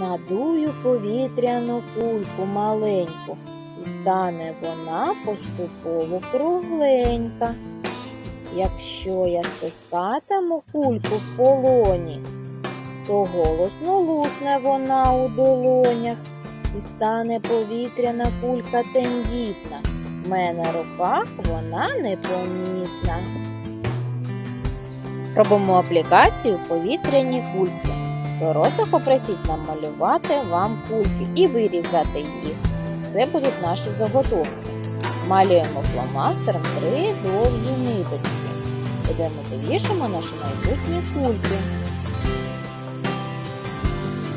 Надую повітряну кульку маленьку, і стане вона поступово кругленька. Якщо я стискатиму кульку в полоні, то голосно лусне вона у долонях і стане повітряна кулька тендітна. В мене руках вона непомітна. Робимо аплікацію повітряні кульки. Дорослих попросіть намалювати вам кульки і вирізати їх. Це будуть наші заготовки. Малюємо фломастером три довгі ниточки. Будемо вішаємо наші майбутні кульки.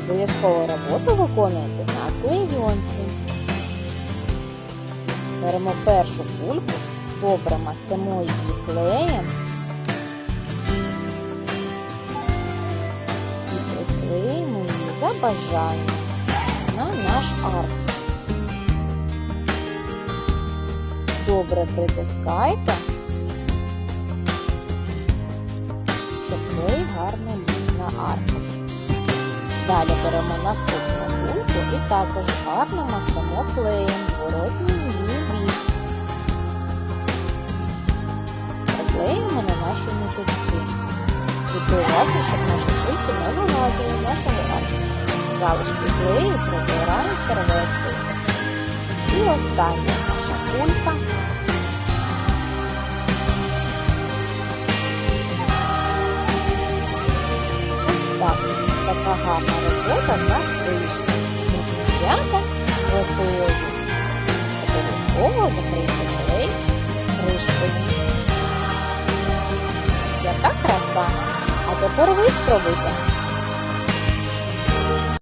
Обов'язково роботу виконуєте на клейонці. Беремо першу кульку, добре мастимо її клеєм за бажанням на наш арк. Добре притискайте, щоб клей гарно ліг на аркуш. Далі беремо наступну кульку і також гарно мастимо клеєм зворотній її бік. Приклеїмо на наші ниточки. Будьте щоб наші кульки не вилазили нашого арку. Залишки клею прибираємо серветкою. І остання наша кулька. Ось так. Така гарна робота в нас вийшла. Свята готові. Обов'язково закрийте клей кришкою. Яка краса! А тепер ви спробуйте.